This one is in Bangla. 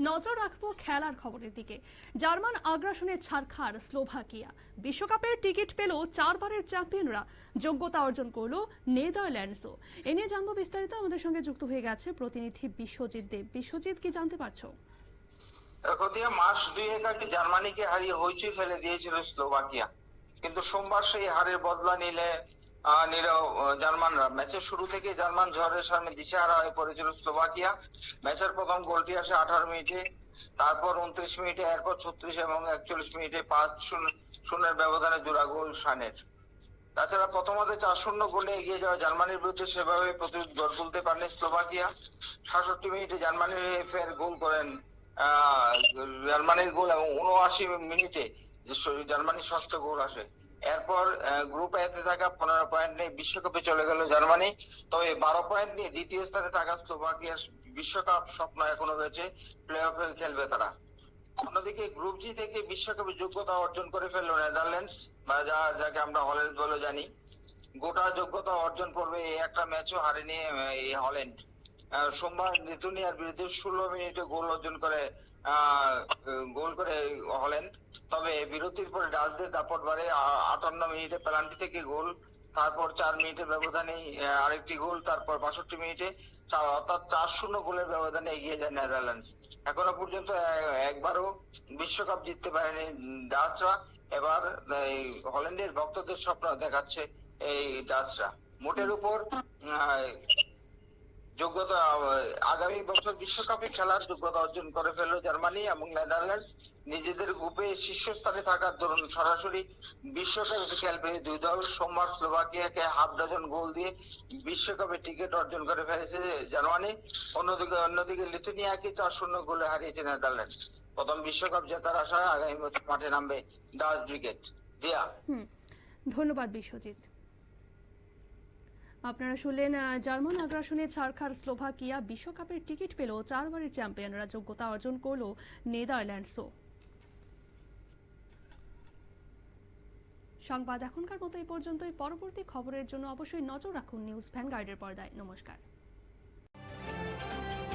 নজর রাখব খেলার খবরের দিকে। জার্মান আগ্রাসনে ছাড়খার স্লোভাকিয়া। বিশ্বকাপের টিকিট পেল চারবারের চ্যাম্পিয়নরা। যোগ্যতা অর্জন করল নেদারল্যান্ডসও। এ নিয়ে জানব বিস্তারিত। আমাদের সঙ্গে যুক্ত হয়ে গেছে প্রতিনিধি বিশ্বজিৎ দেব। বিশ্বজিৎ, কি জানতে পারছ? কতিয়া মাস দুয়েক আগে জার্মানিকে হারিয়ে হইচই ফেলে দিয়েছিল স্লোভাকিয়া। কিন্তু সোমবার সেই হারের বদলা নিলে জার্মানরা। ম্যাচের শুরু থেকে জার্মান ঝড়ের সামনে দিশেহারা হয়ে পড়েছিল স্লোভাকিয়া। ম্যাচের প্রথম গোলটি আসে আঠারো মিনিটে, তারপর উনত্রিশ মিনিটে, এরপর ছত্রিশ এবং একচল্লিশ মিনিটে পাঁচ শূন্য, শূন্যের ব্যবধানে জোড়া গোল সানের। তাছাড়া প্রথমার্ধে চার শূন্য গোলে এগিয়ে যাওয়া জার্মানির বিরুদ্ধে সেভাবে প্রতিরোধ গড়ে তুলতে পারেনি স্লোভাকিয়া। সাতষট্টি মিনিটে জার্মানির ফের গোল করেন জার্মানির গোল এবং উনআশি মিনিটে জার্মানির ষষ্ঠ গোল আসে। এরপর গ্রুপ এতে থাকা পনেরো পয়েন্ট নিয়ে বিশ্বকাপে চলে গেল জার্মানি। তবে বারো পয়েন্ট নিয়ে দ্বিতীয় স্থানে থাকা স্লোভাকিয়ার বিশ্বকাপ স্বপ্ন এখনও রয়েছে। প্লে অফে খেলবে তারা। অন্যদিকে গ্রুপ জি থেকে বিশ্বকাপে যোগ্যতা অর্জন করে ফেলল নেদারল্যান্ডস, বা যা, যাকে আমরা হল্যান্ড বলে জানি। গোটা যোগ্যতা অর্জন করবে এই একটা ম্যাচও হারেনি এই হল্যান্ড। সোমবার লিথুনিয়ার বিরুদ্ধে ষোলো মিনিটে গোল অর্জন করে গোল করে হল্যান্ড তবে বিরতির পরে ডাচদের দাপট বাড়ে। আ- আটান্ন মিনিটে পেনাল্টি থেকে গোল, তারপর চার মিনিটের ব্যবধানে আরেকটি গোল, তারপর বাষট্টি মিনিটে অর্থাৎ চার শূন্য গোলের ব্যবধানে এগিয়ে যায় নেদারল্যান্ডস। এখনও পর্যন্ত একবারও বিশ্বকাপ জিততে পারেনি ডাচরা। এবার হল্যান্ডের ভক্তদের স্বপ্ন দেখাচ্ছে এই ডাচরা। মোটের উপর যোগ্যতা আগামী বছর বিশ্বকাপে খেলার যোগ্যতা অর্জন করে ফেলল জার্মানি এবং নেদারল্যান্ডস। নিজেদের গ্রুপে শীর্ষস্থানে থাকার দরুন সরাসরি বিশ্বকাপে খেলবে দুই দল। সোমবার স্লোভাকিয়াকে হাফ ডজন গোল দিয়ে বিশ্বকাপে টিকিট অর্জন করে ফেলেছে জার্মানি। অন্যদিকে অন্যদিকে লিথুনিয়াকে চার শূন্য গোলে হারিয়েছে নেদারল্যান্ডস। প্রথম বিশ্বকাপ জেতার আশায় আগামী বছর মাঠে নামবে ডাচ ব্রিগেড। দিয়া। ধন্যবাদ বিশ্বজিৎ। আপনারা শুনলেন জার্মান আগ্রাসনে ছাড়খার স্লোভাকিয়া বিশ্বকাপের টিকিট পেল চারবারের চ্যাম্পিয়নরা। যোগ্যতা অর্জন করল নেদারল্যান্ডসও। সংবাদ এখনকার মতো এই পর্যন্তই। পরবর্তী খবরের জন্য অবশ্যই নজর রাখুন নিউজ ভ্যানগার্ডের পর্দায়। নমস্কার।